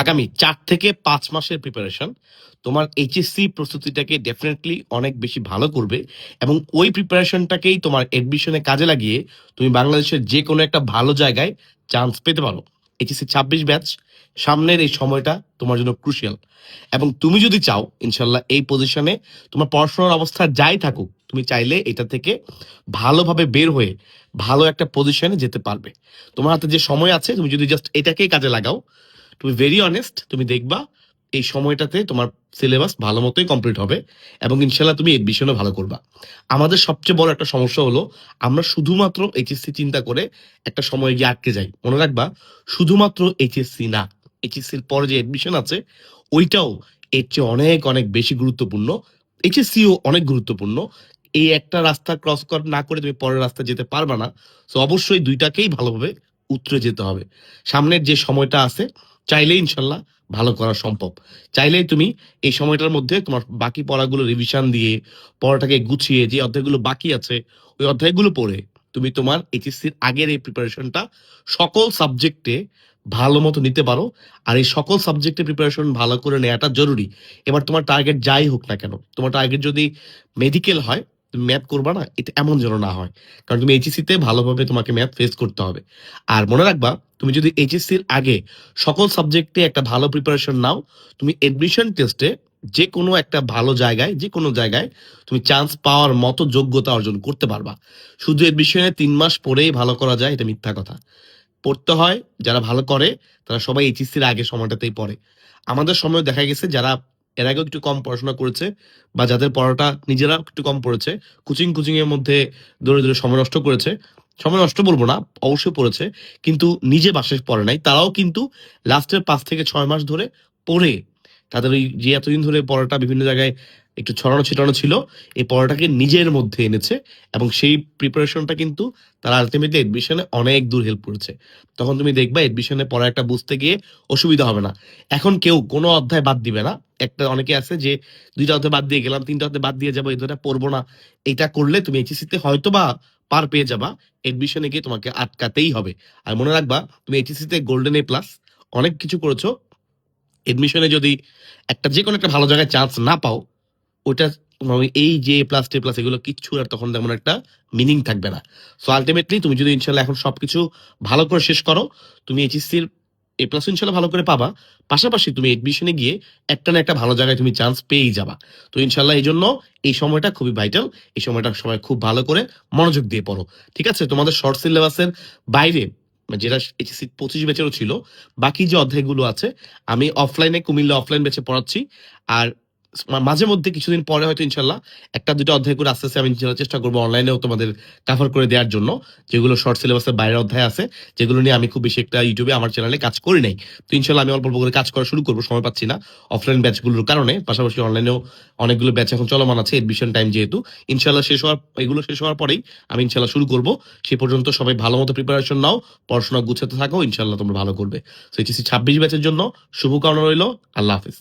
আগামী চার থেকে পাঁচ মাসের প্রিপারেশন তোমার এইচএসসি প্রস্তুতিটাকে ডেফিনেটলি অনেক বেশি ভালো করবে এবং ওই প্রিপারেশনটাকেই তোমার এডমিশনে কাজে লাগিয়ে তুমি বাংলাদেশের যে কোনো একটা ভালো জায়গায় চান্স পেতে পারো। এইচএসসি ছাব্বিশ ব্যাচ সামনের এই সময়টা তোমার জন্য ক্রুশিয়াল এবং তুমি যদি চাও ইনশাল্লাহ এই পজিশনে তোমার পড়াশোনার অবস্থা যাই থাকুক, তুমি চাইলে এটা থেকে ভালোভাবে বের হয়ে ভালো একটা পজিশনে যেতে পারবে। তোমার হাতে যে সময় আছে, তুমি যদি জাস্ট এটাকেই কাজে লাগাও তুমি ভেরি অনেস্ট তুমি দেখবা এই সময়টাতে তোমার সিলেবাস ভালো মতোই কমপ্লিট হবে এবং ইনশাল্লাহ তুমি এডমিশনও ভালো করবা। আমাদের সবচেয়ে বড় একটা সমস্যা হলো, আমরা শুধুমাত্র এইচএসসি চিন্তা করে একটা সময় গিয়ে আটকে যাই। মনে রাখবা, শুধুমাত্র এইচএসসি না এইচএসসির পরে যে এডমিশন আছে, ওইটাও এর চেয়ে অনেক অনেক বেশি গুরুত্বপূর্ণ। এইচএসসিও অনেক গুরুত্বপূর্ণ। এই একটা রাস্তা ক্রস কর, না করে তুমি পরের রাস্তা যেতে পারবা না। তো অবশ্যই দুইটাকেই ভালোভাবে উতরে যেতে হবে। সামনের যে সময়টা আছে চাইলেই ইনশাল্লাহ ভালো করা সম্ভব। চাইলেই তুমি এই সময়টার মধ্যে তোমার বাকি পড়াগুলো রিভিশন দিয়ে, পড়াটাকে গুছিয়ে যে অধ্যায়গুলো বাকি আছে, ওই অধ্যায়গুলো পড়ে তুমি তোমার এইচএসসির আগের এই প্রিপারেশনটা সকল সাবজেক্টে ভালো মতো নিতে পারো। আর এই সকল সাবজেক্টে প্রিপারেশন ভালো করে নেওয়াটা জরুরি। এবার তোমার টার্গেট যাই হোক না কেন, তোমার টার্গেট যদি মেডিকেল হয়, তুমি ম্যাথ করবা না, এটা এমন যেন না হয়। কারণ তুমি এইচএসসিতে ভালোভাবে তোমাকে ম্যাথ ফেস করতে হবে। আর মনে রাখবা তুমি যদি এইচএসসির আগে সকল সাবজেক্টে একটা ভালো প্রিপারেশন নাও, তুমি এডমিশন টেস্টে যে কোনো একটা ভালো জায়গায় যে কোনো জায়গায় তুমি চান্স পাওয়ার মতো যোগ্যতা অর্জন করতে পারবা। শুধু এডমিশনে তিন মাস পরেই ভালো করা যায়, এটা মিথ্যা কথা। পড়তে হয়, যারা ভালো করে, তারা সবাই এইচএসসির আগে সময়টাতেই পড়ে। আমাদের সময় দেখা গেছে, যারা এর আগেও একটু কম পড়াশোনা করেছে বা যাদের পড়াটা নিজেরা একটু কম পড়েছে কোচিং কোচিং এর মধ্যে দৌড়ে দৌড়ে সময় নষ্ট করেছে সময় নষ্ট বলব না, অবশ্যই পড়েছে, কিন্তু নিজে বাসায় পড়ে নাই। তারাও কিন্তু লাস্টের পাঁচ থেকে ছয় মাস ধরে পড়ে। তাদের ওই যে এতদিন ধরে পড়াটা বিভিন্ন জায়গায় একটু ছড়ানো ছিটানো ছিল, এই পড়াটাকে নিজের মধ্যে এনেছে এবং সেই প্রিপারেশনটা কিন্তু তারা আলটিমেটলি এডমিশনে অনেক দূর হেল্প করেছে। তখন তুমি দেখবা এডমিশনে পড়া একটা বুঝতে গিয়ে অসুবিধা হবে না। এখন কেউ কোনো অধ্যায় বাদ দিবে না। একটা অনেকে আছে যে দুইটা অধ্যায় বাদ দিয়ে গেলাম, তিনটা অধ্যায় বাদ দিয়ে যাব, এই দুটা পড়ব না। এটা করলে তুমি এইচএসসিতে হয়তো বা পার পেয়ে যাবা এডমিশনে গিয়ে তোমাকে আটকাতেই হবে। আর মনে রাখবা, তুমি এইচএসসিতে গোল্ডেন এ প্লাস অনেক কিছু করেছ। এডমিশনে যদি একটা যে কোনো একটা ভালো জায়গায় চান্স না পাও, ওইটা মানে এই যে প্লাস টে প্লাস এগুলো কিচ্ছু আর তখন তেমন একটা মিনিং থাকবে না। সো আলটিমেটলি তুমি যদি ইনশাল্লাহ এখন সবকিছু ভালো করে শেষ করো, তুমি এইচএসসির এ প্লাস ইনশাল্লাহ ভালো করে পাবা। পাশাপাশি তুমি এডমিশনে গিয়ে একটা না একটা ভালো জায়গায় তুমি চান্স পেয়েই যাবা। তো ইনশাল্লাহ এই জন্য এই সময়টা খুবই ভাইটাল এই সময়টা সময় খুব ভালো করে মনোযোগ দিয়ে পড়ো। ঠিক আছে? তোমাদের শর্ট সিলেবাসের বাইরে, যেটা এইচএসসি পঁচিশ ব্যাচেরও ছিল, বাকি যে অধ্যায়গুলো আছে, আমি অফলাইনে কুমিল্লা অফলাইন ব্যাচে পড়াচ্ছি। আর মাঝে মধ্যে কিছুদিন পরে হয়তো ইনশাল্লাহ একটা দুটো অধ্যায় করে আস্তে আস্তে আমি ইনশাল্লাহ চেষ্টা করব অনলাইনেও তোমাদের কাভার করে দেওয়ার জন্য, যেগুলো শর্ট সিলেবাসের বাইরের অধ্যায় আছে, যেগুলো নিয়ে আমি খুব বেশি একটা ইউটিউবে আমার চ্যানেলে কাজ করি নাই। তো ইনশাল্লাহ আমি অল্প অল্প করে কাজ করা শুরু করব, সময় পাচ্ছি না অফলাইন ব্যাচগুলোর কারণে, পাশাপাশি অনলাইনেও অনেকগুলো ব্যাচ এখন চলমান আছে এডমিশন টাইম যেহেতু। ইনশাল্লাহ শেষ হওয়ার, এগুলো শেষ হওয়ার পরেই আমি ইনশাল্লাহ শুরু করব। সে পর্যন্ত সবাই ভালো মতো প্রিপারেশন নাও, পড়াশোনা গুছাতে থাকো, ইনশাল্লাহ তোমরা ভালো করবে। তো এইচএসসি ছাব্বিশ ব্যাচের জন্য শুভকামনা রইল, আল্লাহ হাফিজ।